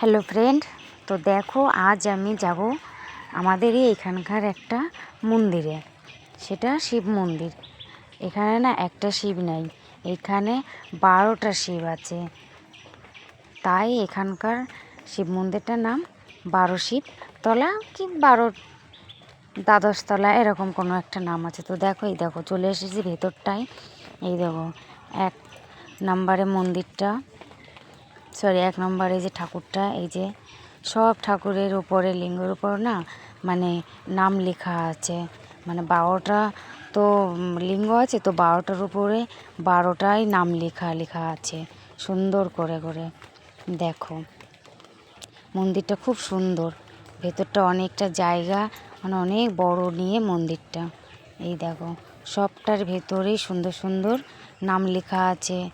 Hello friend, তো দেখো আজ আমি যাব আমাদেরই এখানকার একটা মন্দিরে। সেটা শিব মন্দির। এখানে না একটা শিব নেই, এখানে বারোটা শিব আছে। তাই এখানকার শিব মন্দিরটার নাম বারো শিব তলা কি বারো দ্বাদশতলা এরকম কোনো একটা নাম আছে। তো দেখো, এই দেখো, চলে এসেছি ভেতরটায়। এই দেখো, এক নাম্বারে মন্দিরটা সরি এক নম্বরে যে ঠাকুরটা, এই যে সব ঠাকুরের উপরে, লিঙ্গের উপর না মানে নাম লেখা আছে। মানে বারোটা তো লিঙ্গ আছে, তো বারোটার উপরে বারোটাই নাম লেখা লেখা আছে। সুন্দর করে করে। দেখো। মন্দিরটা খুব সুন্দর। ভেতরটা অনেকটা জায়গা মানে অনেক বড় নিয়ে মন্দিরটা। এই দেখো, সবটার ভেতরেই সুন্দর সুন্দর নাম লেখা আছে।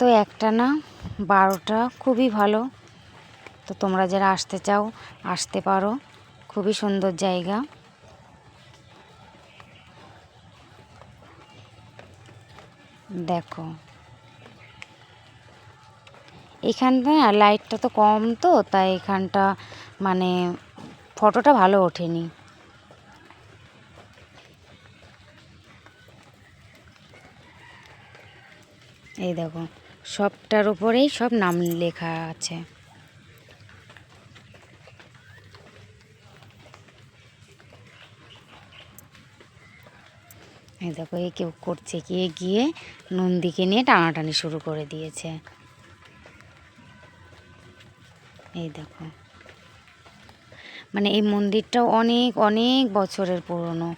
তো একটা না, বারোটা খুবই ভালো। তো তোমরা যারা আসতে চাও, আসতে পারো। খুবই সুন্দর জায়গা। দেখো। এখানটা লাইটটা তো কম তো, তাই এখানটা মানে ফটোটা ভালো ওঠেনি। এই দেখো। সবটার উপরেই সব নাম লেখা আছে। এই দেখো এই কেউ করছে গিয়ে গিয়ে নন্দীকে নিয়ে টানাটানি শুরু করে দিয়েছে। এই দেখো। মানে এই মন্দিরটাও অনেক অনেক বছরের পুরনো।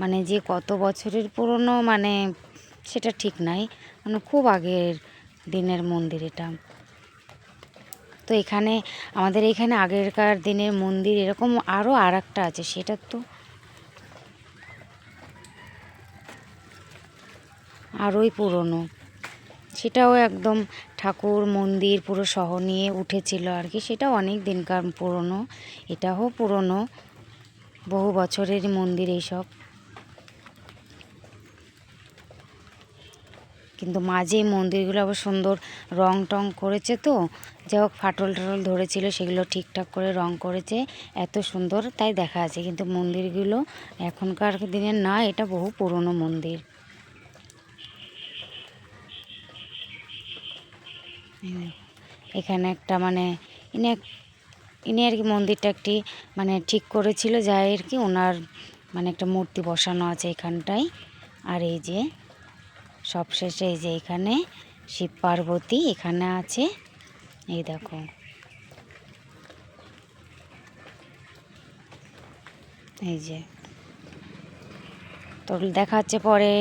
মানে যে কত বছরের পুরনো মানে সেটা ঠিক নাই। মানে খুব আগের দিনের মন্দির এটা। তো এখানে, আমাদের এখানে আগেরকার দিনের মন্দির এরকম আরও আর একটা আছে, সেটা তো আরোই পুরনো। সেটাও একদম ঠাকুর মন্দির পুরো সহ নিয়ে উঠেছিল আর কি, সেটাও অনেক দিনকার পুরনো, এটাও পুরনো। বহু বছরের মন্দির এইসব। কিন্তু মাঝে মন্দিরগুলো আবার সুন্দর রং টং করেছে তো। যাই হোক, ফাটল টাটল ধরেছিল, সেগুলো ঠিকঠাক করে রং করেছে, এত সুন্দর তাই দেখা আছে কিন্তু মন্দিরগুলো এখনকার দিনের না, এটা বহু পুরনো মন্দির। এখানে একটা মানে ইনি ইনি আর কি মন্দিরটা একটি মানে ঠিক করেছিল, যাই আর কি ওনার মানে একটা মূর্তি বসানো আছে এখানটায়। আর এই যে সবশেষে এই যে এখানে শিব পার্বতী এখানে আছে। এই দেখো। এই যে। তো দেখাচ্ছে পরে।